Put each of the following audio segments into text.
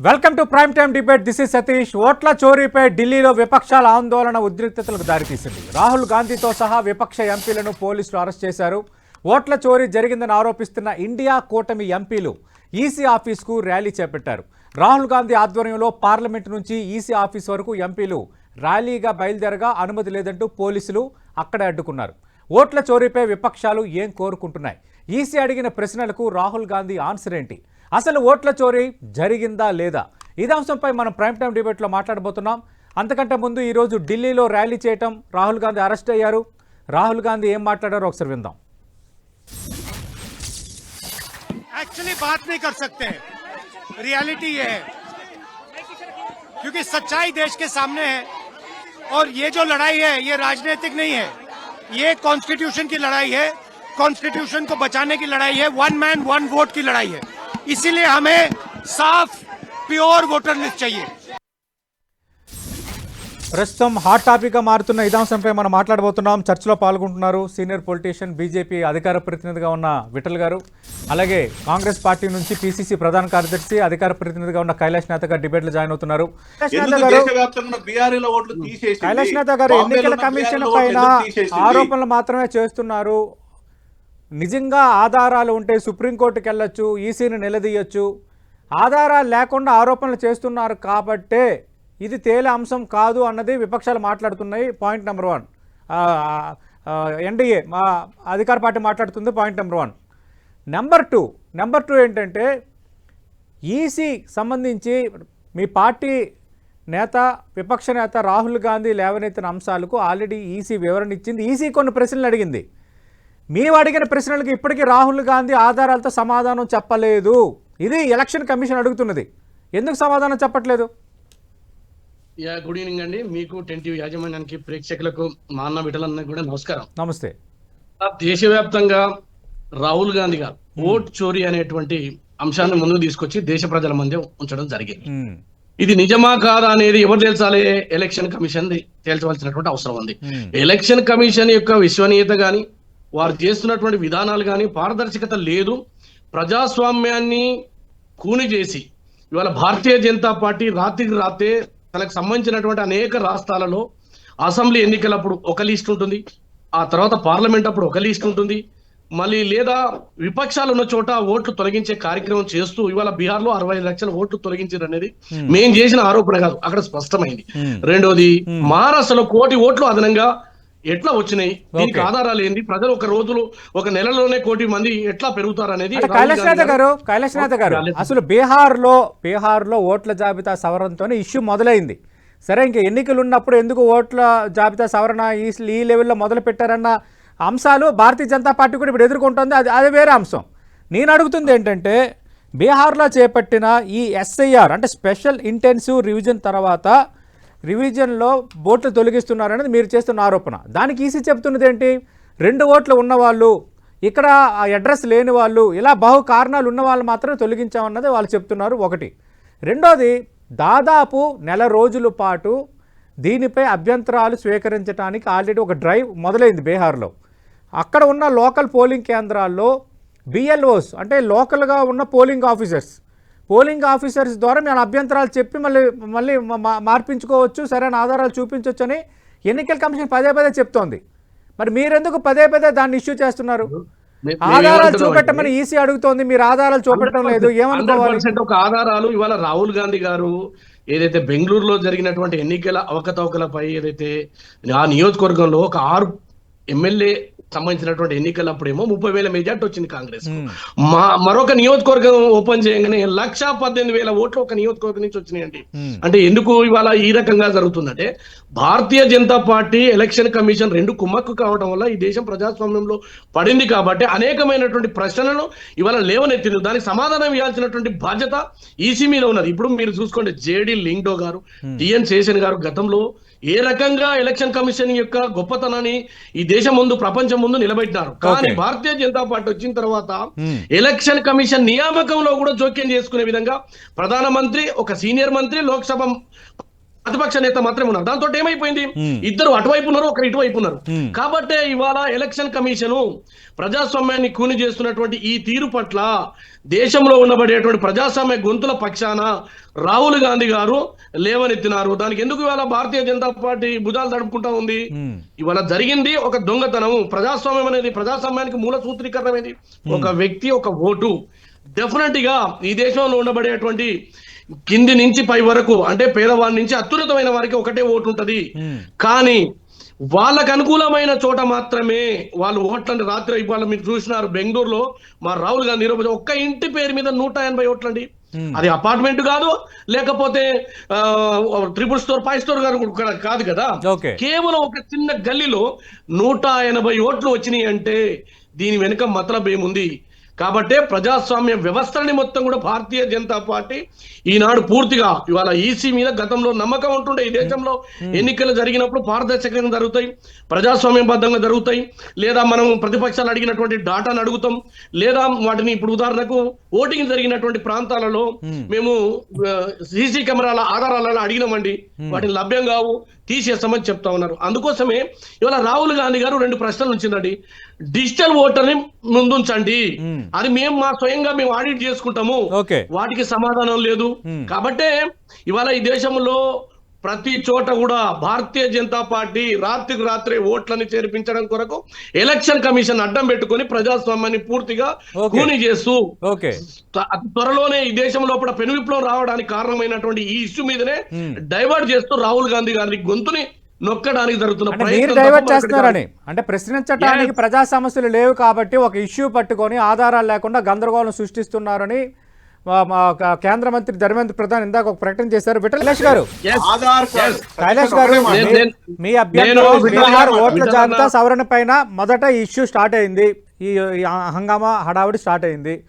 Welcome to prime time debate. This is Satish. ఓట్ల చోరీపై ఢిల్లీలో విపక్షాల ఆందోళన ఉద్రిక్తతలకు దారితీసింది. రాహుల్ గాంధీతో సహా విపక్ష ఎంపీలను పోలీసులు అరెస్ట్ చేశారు. ఓట్ల చోరీ జరిగిందని ఆరోపిస్తున్న ఇండియా కూటమి ఎంపీలు ఈసీ ఆఫీస్కు ర్యాలీ చేపట్టారు. రాహుల్ గాంధీ ఆధ్వర్యంలో పార్లమెంట్ నుంచి ఈసీ ఆఫీస్ వరకు ఎంపీలు ర్యాలీగా బయలుదేరగా అనుమతి లేదంటూ పోలీసులు అక్కడే అడ్డుకున్నారు. ఓట్ల చోరీపై విపక్షాలు ఏం కోరుకుంటున్నాయి? ఈసీ అడిగిన ప్రశ్నలకు రాహుల్ గాంధీ ఆన్సర్ ఏంటి? అసలు ఓట్ల చోరీ జరిగిందా లేదా ఇదే అంశంపై మనం ప్రైమ్ టైం డిబేట్లో మాట్లాడబోతున్నాం అంతకంటే ముందు ఈరోజు ఢిల్లీలో ర్యాలీ చేయటం రాహుల్ గాంధీ అరెస్ట్ అయ్యారు రాహుల్ గాంధీ ఏం మాట్లాడారో ఒకసారి విందాం एक्चुअली बात नहीं कर सकते रियलिटी ये है क्योंकि सच्चाई देश के सामने है और ये जो लड़ाई है ये राजनीतिक नहीं है ये कॉन्स्टिट्यूशन की लड़ाई है कॉन्स्टिट्यूशन को बचाने की लड़ाई है वन मैन वन वोट की लड़ाई है इसीलिए हमें साफ प्योर वोटर लिस्ट चाहिए ప్రస్తుతం హాట్ టాపిక్గా మారుతున్న ఇదే అంశంపై మనం మాట్లాడబోతున్నాం చర్చలో పాల్గొంటున్నారు సీనియర్ పొలిటీషియన్ బీజేపీ అధికార ప్రతినిధిగా ఉన్న విఠల్ గారు అలాగే కాంగ్రెస్ పార్టీ నుంచి పీసీసీ ప్రధాన కార్యదర్శి అధికార ప్రతినిధిగా ఉన్న కైలాష్ నేత గారు డిబేట్లో జాయిన్ అవుతున్నారు కైలాష్ నేత ఎందుకు గారు దేశవ్యాప్తంగా బీఆర్ఏల ఓట్లు తీసేసి కైలాష్ నేత గారు ఎన్నికల కమిషన్ పైన ఆరోపణలు మాత్రమే చేస్తున్నారు నిజంగా ఆధారాలు ఉంటే సుప్రీంకోర్టుకి వెళ్ళొచ్చు ఈసీని నిలదీయొచ్చు. ఆధారాలు లేకుండా ఆరోపణలు చేస్తున్నారు కాబట్టే ఇది తేలే అంశం కాదు అన్నది విపక్షాలు మాట్లాడుతున్నాయి. Point number one. ఎన్డీఏ మా అధికార పార్టీ మాట్లాడుతుంది point number one. Number two number two ఏంటంటే ఈసీ సంబంధించి మీ పార్టీ నేత విపక్ష నేత రాహుల్ గాంధీ లేవనెత్తిన అంశాలకు ఆల్రెడీ ఈసీ వివరణ ఇచ్చింది. ఈసీ కొన్ని ప్రశ్నలు అడిగింది. మేము అడిగిన ప్రశ్నలకు ఇప్పటికీ రాహుల్ గాంధీ ఆధారాలతో సమాధానం చెప్పలేదు. ఇది ఎలక్షన్ కమిషన్ అడుగుతున్నది. ఎందుకు సమాధానం చెప్పట్లేదు? యా గుడ్ ఈవినింగ్ అండి. మీకు టెన్ టీవీ యాజమాన్యానికి ప్రేక్షకులకు మా అన్న విఠలన్న కూడా నమస్కారం. నమస్తే. దేశవ్యాప్తంగా రాహుల్ గాంధీ గారు ఓట్ చోరీ అనేటువంటి అంశాన్ని ముందుకు తీసుకొచ్చి దేశ ప్రజల మధ్య ఉంచడం జరిగింది. ఇది నిజమా కాదా అనేది ఎవరు తేల్చాలి? ఎలక్షన్ కమిషన్ తేల్చవలసినటువంటి అవసరం ఉంది. ఎలక్షన్ కమిషన్ యొక్క విశ్వనీయత గాని వారు చేస్తున్నటువంటి విధానాలు గాని పారదర్శకత లేదు. ప్రజాస్వామ్యాన్ని కూని చేసి ఇవాళ భారతీయ జనతా పార్టీ రాత్రికి రాతే తనకు సంబంధించినటువంటి అనేక రాష్ట్రాలలో అసెంబ్లీ ఎన్నికలప్పుడు ఒక లిస్ట్ ఉంటుంది. ఆ తర్వాత పార్లమెంట్ అప్పుడు ఒక లిస్ట్ ఉంటుంది. మళ్ళీ లేదా విపక్షాలు ఉన్న చోట ఓట్లు తొలగించే కార్యక్రమం చేస్తూ ఇవాళ బీహార్లో అరవై ఐదు లక్షల ఓట్లు తొలగించారు అనేది మేం చేసిన ఆరోపణ కాదు. అక్కడ స్పష్టమైంది. Hmm. రెండోది మహారాష్ట్రలో కోటి ఓట్లు అదనంగా ఎట్లా వచ్చినాయి? దీనికి. ఆధారాలు ఏంది? ప్రజలు ఒక రోజులో ఒక నెలలోనే కోటి మంది ఎట్లా పెరుగుతారు అనేది అంటే రాహుల్ కైలాష్ గాంధీ నేత గారు కైలాష్ నేత గారు అసలు బీహార్లో బీహార్లో ఓట్ల జాబితా సవరణతోనే ఇష్యూ మొదలైంది. సరే ఇంక ఎన్నికలు ఉన్నప్పుడు ఎందుకు ఓట్ల జాబితా సవరణ ఈ ఈ లెవెల్లో మొదలు పెట్టారన్న అంశాలు భారతీయ జనతా పార్టీ కూడా ఇప్పుడు ఎదుర్కొంటుంది. అది అది వేరే అంశం. నేను అడుగుతుంది ఏంటంటే బీహార్లో చేపట్టిన ఈ ఎస్ఐఆర్ అంటే స్పెషల్ ఇంటెన్సివ్ రివిజన్ తర్వాత రివిజన్లో ఓట్లు తొలగిస్తున్నారనేది మీరు చేస్తున్న ఆరోపణ. దానికి ఈసీ చెప్తున్నది ఏంటి? రెండు ఓట్లు ఉన్నవాళ్ళు ఇక్కడ ఆ అడ్రస్ లేని వాళ్ళు ఇలా బహు కారణాలు ఉన్న వాళ్ళు మాత్రమే తొలగించామన్నది వాళ్ళు చెప్తున్నారు ఒకటి. రెండోది దాదాపు నెల రోజుల పాటు దీనిపై అభ్యంతరాలు స్వీకరించడానికి ఆల్రెడీ ఒక డ్రైవ్ మొదలైంది బీహార్లో. అక్కడ ఉన్న లోకల్ పోలింగ్ కేంద్రాల్లో బిఎల్ఓస్ అంటే లోకల్గా ఉన్న పోలింగ్ ఆఫీసర్స్ పోలింగ్ ఆఫీసర్స్ ద్వారా మేము అభ్యంతరాలు చెప్పి మళ్ళీ మళ్ళీ మార్పించుకోవచ్చు సరైన ఆధారాలు చూపించవచ్చు అని ఎన్నికల కమిషన్ పదే పదే చెప్తోంది. మరి మీరెందుకు పదే పదే దాన్ని ఇష్యూ చేస్తున్నారు? ఆధారాలు చూపెట్టమని ఈసీ అడుగుతోంది మీరు ఆధారాలు చూపెట్టడం లేదు ఏమనుకోవాలి? 100% ఒక ఆధారాలు ఇవాళ రాహుల్ గాంధీ గారు ఏదైతే బెంగళూరులో జరిగినటువంటి ఎన్నికల అవకతవకలపై ఏదైతే ఆ నియోజకవర్గంలో ఒక ఆరు ఎమ్మెల్యే సంబంధించినటువంటి ఎన్నికలప్పుడేమో ముప్పై వేల మెజార్టీ వచ్చింది కాంగ్రెస్. మా మరొక నియోజకవర్గం ఓపెన్ చేయగానే లక్ష పద్దెనిమిది వేల ఓట్లు ఒక నియోజకవర్గం నుంచి వచ్చినాయండి. అంటే ఎందుకు ఇవాళ ఈ రకంగా జరుగుతుందంటే Bharatiya Janata party election commission రెండు కుమ్మక్కు కావడం వల్ల ఈ దేశం ప్రజాస్వామ్యంలో పడింది కాబట్టి అనేకమైనటువంటి ప్రశ్నలను ఇవాళ లేవనెత్తింది. దానికి సమాధానం ఇవ్వాల్సినటువంటి బాధ్యత ఈసీ మీద ఉన్నది. ఇప్పుడు మీరు చూసుకోండి జేడి లింగ్డో గారు టిఎన్ శేషన్ గారు గతంలో ఏ రకంగా ఎలక్షన్ కమిషన్ యొక్క గొప్పతనాన్ని ఈ దేశం ముందు ప్రపంచం ముందు నిలబెట్టినారు కానీ. భారతీయ జనతా పార్టీ వచ్చిన తర్వాత. ఎలక్షన్ కమిషన్ నియామకంలో కూడా జోక్యం చేసుకునే విధంగా ప్రధానమంత్రి ఒక సీనియర్ మంత్రి లోక్సభ ప్రతిపక్ష నేత మాత్రమే ఉన్నారు. దాంతో ఏమైపోయింది. ఇద్దరు అటువైపు ఉన్నారు ఒకరు ఇటువైపు ఉన్నారు. కాబట్టే ఇవాళ ఎలక్షన్ కమిషను ప్రజాస్వామ్యాన్ని కూని చేస్తున్నటువంటి ఈ తీరు పట్ల దేశంలో ఉండబడేటువంటి ప్రజాస్వామ్య గొంతుల పక్షాన రాహుల్ గాంధీ గారు లేవనెత్తినారు. దానికి ఎందుకు ఇవాళ భారతీయ జనతా పార్టీ భుజాలు తడుపుకుంటా ఉంది? ఇవాళ జరిగింది ఒక దొంగతనం ప్రజాస్వామ్యం అనేది ప్రజాస్వామ్యానికి మూల సూత్రీకరణ అనేది ఒక వ్యక్తి ఒక ఓటు. డెఫినెట్గా ఈ దేశంలో ఉండబడేటువంటి కింది నుంచి పై వరకు అంటే పేదవాడి నుంచి అత్యున్నతమైన వారికి ఒకటే ఓటు ఉంటది. కానీ వాళ్ళకు అనుకూలమైన చోట మాత్రమే వాళ్ళు ఓట్లండి రాత్రి ఇవాళ మీరు చూసినారు బెంగళూరులో మా రాహుల్ గాంధీ నిరూపించ ఒక్క ఇంటి పేరు మీద నూట ఎనభై ఓట్లండి. అది అపార్ట్మెంట్ కాదు లేకపోతే ట్రిపుల్ స్టోర్ ఫైవ్ స్టోర్ గారు కాదు కదా. కేవలం ఒక చిన్న గల్లీలో నూట ఎనభై ఓట్లు వచ్చినాయి అంటే దీని వెనుక మతలబ్ ఏముంది? కాబట్టే ప్రజాస్వామ్య వ్యవస్థని మొత్తం కూడా భారతీయ జనతా పార్టీ ఈనాడు పూర్తిగా ఇవాళ ఈసీ మీద గతంలో నమ్మకం ఉంటుండే. ఈ దేశంలో ఎన్నికలు జరిగినప్పుడు పారదర్శకంగా జరుగుతాయి ప్రజాస్వామ్యబద్ధంగా జరుగుతాయి లేదా మనం ప్రతిపక్షాలు అడిగినటువంటి డాటాను అడుగుతాం లేదా వాటిని ఇప్పుడు ఉదాహరణకు ఓటింగ్ జరిగినటువంటి ప్రాంతాలలో మేము సీసీ కెమెరాల ఆధారాలను అడిగినామండి. వాటిని లభ్యం కావు తీసేస్తామని చెప్తా ఉన్నారు. అందుకోసమే ఇవాళ రాహుల్ గాంధీ గారు రెండు ప్రశ్నలు ఉంచిందండి. డిజిటల్ ఓటర్ని ముందుంచండి. అది మేము మా స్వయంగా మేము ఆడిట్ చేసుకుంటాము. వాటికి సమాధానం లేదు. కాబట్టే ఇవాళ ఈ దేశంలో ప్రతి చోట కూడా భారతీయ జనతా పార్టీ రాత్రికి రాత్రి ఓట్లని చేర్పించడం కొరకు ఎలక్షన్ కమిషన్ అడ్డం పెట్టుకొని ప్రజాస్వామ్యాన్ని పూర్తిగా. కూని చేస్తూ త్వరలోనే ఈ దేశం లోపల పెను విప్లవం రావడానికి కారణమైనటువంటి ఈ ఇష్యూ మీదనే. డైవర్ట్ చేస్తూ రాహుల్ గాంధీ గారి గొంతుని నొక్కడానికి జరుగుతున్న అంటే డైవర్ట్ చేస్తున్నారని ప్రశ్నించడానికి ప్రజా సమస్యలు లేవు కాబట్టి ఒక ఇష్యూ పట్టుకొని ఆధారాలు లేకుండా గందరగోళం సృష్టిస్తున్నారని కేంద్ర మంత్రి ధర్మేంద్ర ప్రధాన్ ఇందాక ఒక ప్రకటన చేశారు. కైలాష్ గారు. కైలాష్ గారు మీ- విఠల్ ఓట్ల జాబితా సవరణ పైన మొదట ఈ ఇష్యూ స్టార్ట్ అయింది. ఈ ఈ హంగామా హడావుడి స్టార్ట్ అయింది.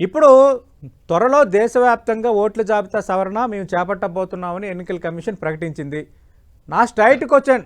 ఇప్పుడు త్వరలో దేశవ్యాప్తంగా ఓట్ల జాబితా సవరణ మేము చేపట్టబోతున్నామని ఎన్నికల కమిషన్ ప్రకటించింది. నా స్ట్రైట్ క్వశ్చన్.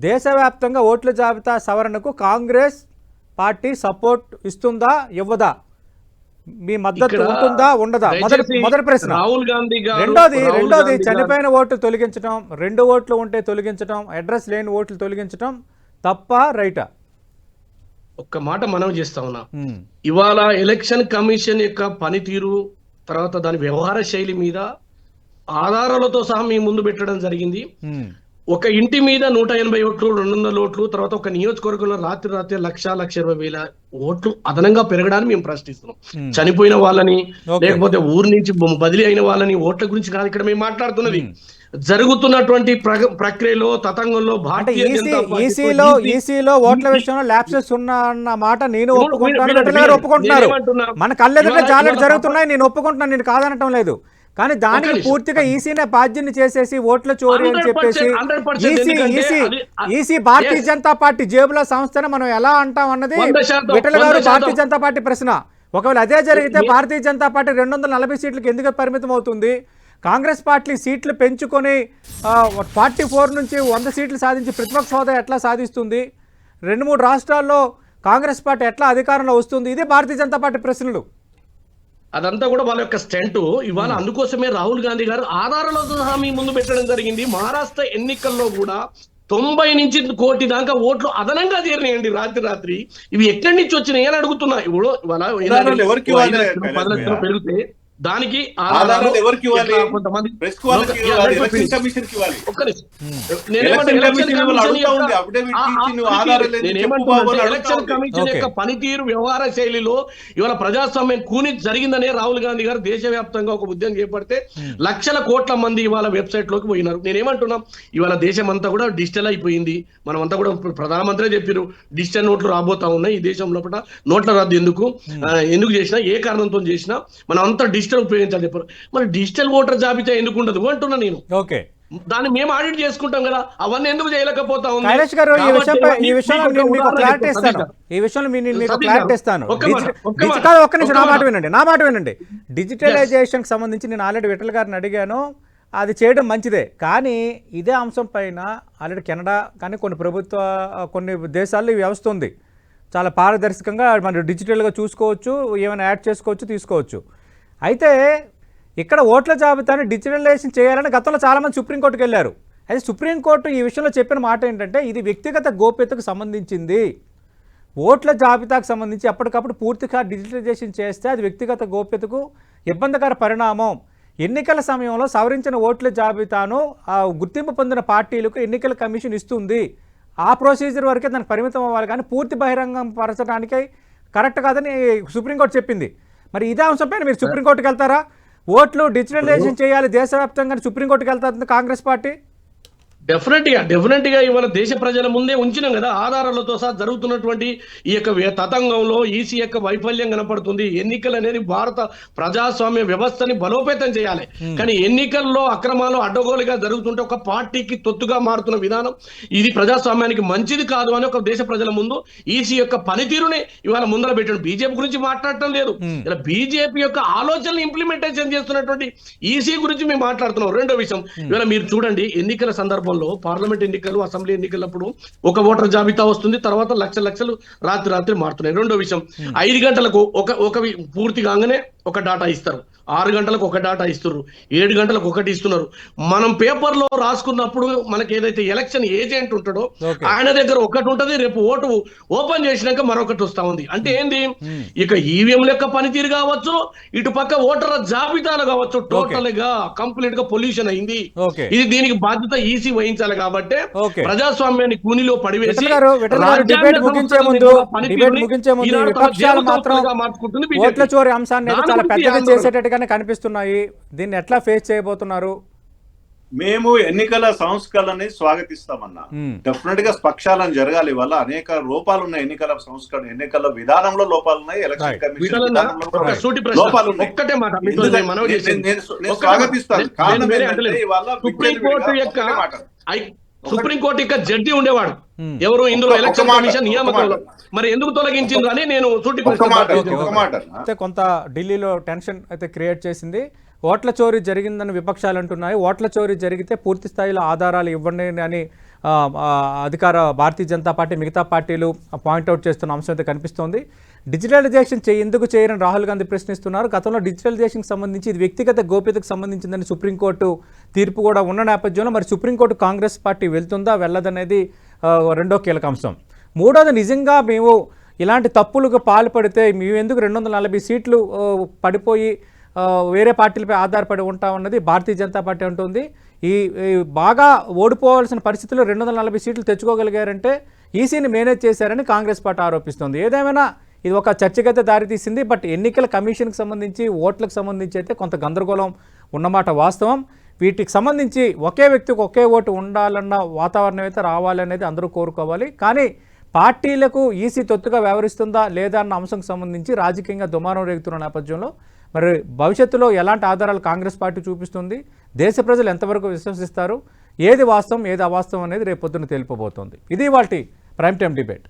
దేశవ్యాప్తంగా ఓట్ల జాబితా సవరణకు కాంగ్రెస్ పార్టీ సపోర్ట్ ఇస్తుందా? ఇవ్వదా? మీ మద్దతు ఉంటుందా? ఉండదా? మొదటి మొదటి ప్రశ్న. రాహుల్ గాంధీ రెండోది రెండోది చనిపోయిన ఓట్లు తొలగించడం రెండు ఓట్లు ఉంటే తొలగించడం అడ్రస్ లేని ఓట్లు తొలగించడం తప్ప రైటా? ఒక్క మాట మనం చేస్తా ఉన్నా. ఇవాళ ఎలక్షన్ కమిషన్ యొక్క పనితీరు తర్వాత దాని వ్యవహార శైలి మీద ఆధారాలతో సహా మీ ముందు పెట్టడం జరిగింది. ఒక ఇంటి మీద నూట ఎనభై ఓట్లు రెండు వందల ఓట్లు తర్వాత ఒక నియోజకవర్గంలో రాత్రి రాత్రి లక్ష లక్ష ఇరవై వేల ఓట్లు అదనంగా పెరగడానికి మేము ప్రశ్నిస్తున్నాం Hmm. చనిపోయిన వాళ్ళని. లేకపోతే ఊరు నుంచి బదిలీ అయిన వాళ్ళని ఓట్ల గురించి కాదు ఇక్కడ మేము మాట్లాడుతున్నది జరుగుతున్నటువంటి ప్ర- ప్రక్రియలో తతంగంలో ఈసీలో ఈసీ- ఈసీలో ఓట్ల విషయంలో ల్యాప్సెస్ ఉన్నా అన్న మాట నేను వినండి, ఒప్పుకుంటాను వినండి, విఠల్ గారు వినండి. ఒప్పుకుంటున్నారు? మన కళ్ళెదుట చాలా జరుగుతున్నాయి నేను ఒప్పుకుంటున్నాను నేను కాదనటం లేదు కానీ దానికి. పూర్తిగా ఈసీనే బాధ్యని చేసేసి ఓట్ల చోరీ అని 100% చెప్పేసి 100% EC EC EC Bharatiya. Janata party జేబుల సంస్థను మనం ఎలా అంటాం అన్నది విఠల్ గారు. భారతీయ జనతా పార్టీ ప్రశ్న ఒకవేళ అదే జరిగితే భారతీయ జనతా పార్టీ రెండు వందల నలభై సీట్లకు ఎందుకు పరిమితం అవుతుంది కాంగ్రెస్ పార్టీ సీట్లు పెంచుకొని ఫార్టీ ఫోర్ నుంచి వంద సీట్లు సాధించి ప్రతిపక్ష హోదా ఎట్లా సాధిస్తుంది రెండు మూడు రాష్ట్రాల్లో కాంగ్రెస్ పార్టీ ఎట్లా అధికారంలో వస్తుంది ఇది భారతీయ జనతా పార్టీ ప్రశ్నలు అదంతా కూడా వాళ్ళ యొక్క స్టెంట్. ఇవాళ అందుకోసమే రాహుల్ గాంధీ గారు ఆధారాలతో సహా మీ ముందు పెట్టడం జరిగింది. మహారాష్ట్ర ఎన్నికల్లో కూడా తొంభై నుంచి కోటి దాకా ఓట్లు అదనంగా చేరినాయండి రాత్రి రాత్రి. ఇవి ఎక్కడి నుంచి వచ్చినాయి అని అడుగుతున్నా. ఇప్పుడు పెరిగితే దానికి ఎవరికి ఇవ్వాలి? కొంతమంది? ఎలక్షన్. కమిషన్ యొక్క-. పనితీరు వ్యవహార శైలిలో ఇవాళ ప్రజాస్వామ్యం కూని జరిగిందనే రాహుల్ గాంధీ గారు దేశవ్యాప్తంగా ఒక ఉద్యమం చేపడితే లక్షల కోట్ల మంది ఇవాళ వెబ్సైట్లోకి పోయినారు నేనేమంటున్నా ఇవాళ దేశం అంతా కూడా డిజిటల్ అయిపోయింది. మనం అంతా కూడా ప్రధానమంత్రి చెప్పారు డిజిటల్ నోట్లు రాబోతా ఉన్నాయి ఈ దేశం లోపల. నోట్ల రద్దు ఎందుకు? ఆ, ఎందుకు చేసినా ఏ కారణంతో చేసినా మనం అంతా డిజిటల్ ఉపయోగించాలి. చెప్పారు మరి డిజిటల్ ఓటర్ జాబితా ఎందుకు ఉండదు అంటున్నా నేను. ఓకే. దాన్ని మేము ఆడిట్ చేసుకుంటాం కదా అవన్నీ ఎందుకు చేయలేకపోతా కైలాష్ గారు ఈ విషయంలో మీకు క్లారిటీ. ఇస్తాను. ఈ విషయంలో మీకు క్లారిటీ ఇస్తాను. ఒక్క నిమిషం నా మాట. వినండి నా మాట వినండి. డిజిటలైజేషన్కి సంబంధించి నేను ఆల్రెడీ విఠల్ గారిని అడిగాను. అది చేయడం మంచిదే. కానీ ఇదే అంశం పైన ఆల్రెడీ కెనడా కానీ కొన్ని ప్రభుత్వ కొన్ని దేశాల్లో ఈ వ్యవస్థ ఉంది. చాలా పారదర్శకంగా మనం డిజిటల్గా చూసుకోవచ్చు ఏమైనా యాడ్ చేసుకోవచ్చు తీసుకోవచ్చు. అయితే ఇక్కడ ఓట్ల జాబితాను డిజిటలైజేషన్ చేయాలని గతంలో చాలామంది సుప్రీంకోర్టుకు వెళ్ళారు. అయితే సుప్రీంకోర్టు ఈ విషయంలో చెప్పిన మాట ఏంటంటే ఇది వ్యక్తిగత గోప్యతకు సంబంధించింది. ఓట్ల జాబితాకు సంబంధించి ఎప్పటికప్పుడు పూర్తిగా డిజిటలైజేషన్ చేస్తే అది వ్యక్తిగత గోప్యతకు ఇబ్బందికర పరిణామం. ఎన్నికల సమయంలో సవరించిన ఓట్ల జాబితాను ఆ గుర్తింపు పొందిన పార్టీలకు ఎన్నికల కమిషన్ ఇస్తుంది. ఆ ప్రొసీజర్ వరకే దానికి పరిమితం అవ్వాలి కానీ పూర్తి బహిరంగం పరచడానికి కరెక్ట్ కాదని సుప్రీంకోర్టు చెప్పింది. మరి ఇదే అంశంపైన మీరు సుప్రీంకోర్టుకి వెళ్తారా? ఓట్లు డిజిటలైజేషన్ చేయాలి దేశవ్యాప్తంగా సుప్రీంకోర్టుకి వెళ్తారు కాంగ్రెస్ పార్టీ? డెఫినెట్గా డెఫినెట్గా ఇవాళ దేశ ప్రజల ముందే ఉంచినాం కదా. ఆధారాలతో సహా జరుగుతున్నటువంటి ఈ యొక్క తతంగంలో ఈసీ యొక్క వైఫల్యం కనపడుతుంది. ఎన్నికలు అనేది భారత ప్రజాస్వామ్య వ్యవస్థని బలోపేతం చేయాలి. కానీ ఎన్నికల్లో అక్రమాలు అడ్డగోలుగా జరుగుతుంటే ఒక పార్టీకి తొత్తుగా మారుతున్న విధానం ఇది ప్రజాస్వామ్యానికి మంచిది కాదు అని ఒక దేశ ప్రజల ముందు ఈసీ యొక్క పనితీరుని ఇవాళ ముందర పెట్టాడు. బీజేపీ గురించి మాట్లాడటం లేదు. ఇలా బీజేపీ యొక్క ఆలోచనలు ఇంప్లిమెంటేషన్ చేస్తున్నటువంటి ఈసీ గురించి మేము మాట్లాడుతున్నాం. రెండో విషయం. ఇవాళ మీరు చూడండి ఎన్నికల సందర్భంలో పార్లమెంట్ ఎన్నికలు అసెంబ్లీ ఎన్నికలప్పుడు ఒక ఓటర్ జాబితా వస్తుంది తర్వాత లక్ష లక్షలు రాత్రి రాత్రి మారుతున్నాయి. రెండో విషయం ఐదు గంటలకు ఒక ఒక పూర్తి కాగానే ఒక డాటా ఇస్తారు. ఆరు గంటలకు ఒక డాటా ఇస్తున్నారు ఏడు గంటలకు ఒకటి ఇస్తున్నారు. మనం పేపర్లో రాసుకున్నప్పుడు మనకి ఏదైతే ఎలక్షన్ ఏజెంట్ ఉంటాడో. ఆయన దగ్గర ఒకటి ఉంటది రేపు ఓటు ఓపెన్ చేసినాక మరొకటి వస్తా ఉంది. అంటే ఏంది? ఇక ఈవీఎం లెక్క పనితీరు కావచ్చు ఇటు పక్క ఓటర్ల జాబితాలు కావచ్చు టోటల్గా కంప్లీట్గా పొల్యూషన్ అయింది. ఇది దీనికి బాధ్యత ఈసీ వహించాలి కాబట్టి. ప్రజాస్వామ్యాన్ని కూనిలో పడివేసి మార్చుకుంటుంది చేసేటట్టుగానే కనిపిస్తున్నాయి దీన్ని ఎట్లా ఫేస్ చేయబోతున్నారు మేము ఎన్నికల సంస్కరణని స్వాగతిస్తామన్నా. డెఫినెట్గా పక్షాలను జరగాలి వల్ల అనేక లోపాలు ఉన్నాయి ఎన్నికల సంస్కరణ ఎన్నికల విధానంలో లోపాలు ఉన్నాయి ఎలక్షన్. కమిషన్ లోపాలు ఉన్నాయి. నేను. స్వాగతిస్తాను కారణం ఏంటంటే. ఇవాళ సుప్రీం విచ్చలవిడిగా కోర్టు యొక్క జడ్జి ఉండేవాడు. ఎవరు ఇందులో ఎలక్షన్ కమిషన్ నియామకంలో. మరి ఎందుకు తొలగించింది అని నేను. అయితే కొంత ఢిల్లీలో టెన్షన్ అయితే క్రియేట్ చేసింది ఓట్ల చోరీ జరిగిందని విపక్షాలు అంటున్నాయి ఓట్ల చోరీ జరిగితే పూర్తి స్థాయిలో ఆధారాలు ఇవ్వండి అని అధికార భారతీయ జనతా పార్టీ మిగతా పార్టీలు పాయింట్అవుట్ చేస్తున్న అంశం అయితే కనిపిస్తోంది. డిజిటలైజేషన్ చే ఎందుకు చేయరని రాహుల్ గాంధీ ప్రశ్నిస్తున్నారు. గతంలో డిజిటలైజేషన్కి సంబంధించి ఇది వ్యక్తిగత గోప్యతకు సంబంధించిందని సుప్రీంకోర్టు తీర్పు కూడా ఉన్న నేపథ్యంలో మరి సుప్రీంకోర్టు కాంగ్రెస్ పార్టీ వెళ్తుందా వెళ్ళదనేది రెండో కీలక అంశం. మూడోది నిజంగా మేము ఇలాంటి తప్పులకు పాల్పడితే మేము ఎందుకు రెండు వందల నలభై సీట్లు పడిపోయి వేరే పార్టీలపై ఆధారపడి ఉంటామన్నది భారతీయ జనతా పార్టీ అంటుంది. ఈ బాగా ఓడిపోవాల్సిన పరిస్థితుల్లో రెండు వందల నలభై సీట్లు తెచ్చుకోగలిగారంటే ఈసీని మేనేజ్ చేశారని కాంగ్రెస్ పార్టీ ఆరోపిస్తుంది. ఏదేమైనా ఇది ఒక చర్చకైతే దారితీసింది బట్ ఎన్నికల కమిషన్కి సంబంధించి ఓట్లకు సంబంధించి అయితే కొంత గందరగోళం ఉన్నమాట వాస్తవం. వీటికి సంబంధించి ఒకే వ్యక్తికి ఒకే ఓటు ఉండాలన్న వాతావరణం అయితే రావాలనేది అందరూ కోరుకోవాలి. కానీ పార్టీలకు ఈసీ తొత్తుగా వ్యవహరిస్తుందా లేదా అన్న అంశంకి సంబంధించి రాజకీయంగా దుమారం రేగుతున్న నేపథ్యంలో మరి భవిష్యత్తులో ఎలాంటి ఆధారాలు కాంగ్రెస్ పార్టీ చూపిస్తుంది? దేశ ప్రజలు ఎంతవరకు విశ్వసిస్తారు? ఏది వాస్తవం ఏది అవాస్తవం అనేది రేపు పొద్దున తేలిపోబోతోంది. ఇది వాటి ప్రైమ్ టైం డిబేట్.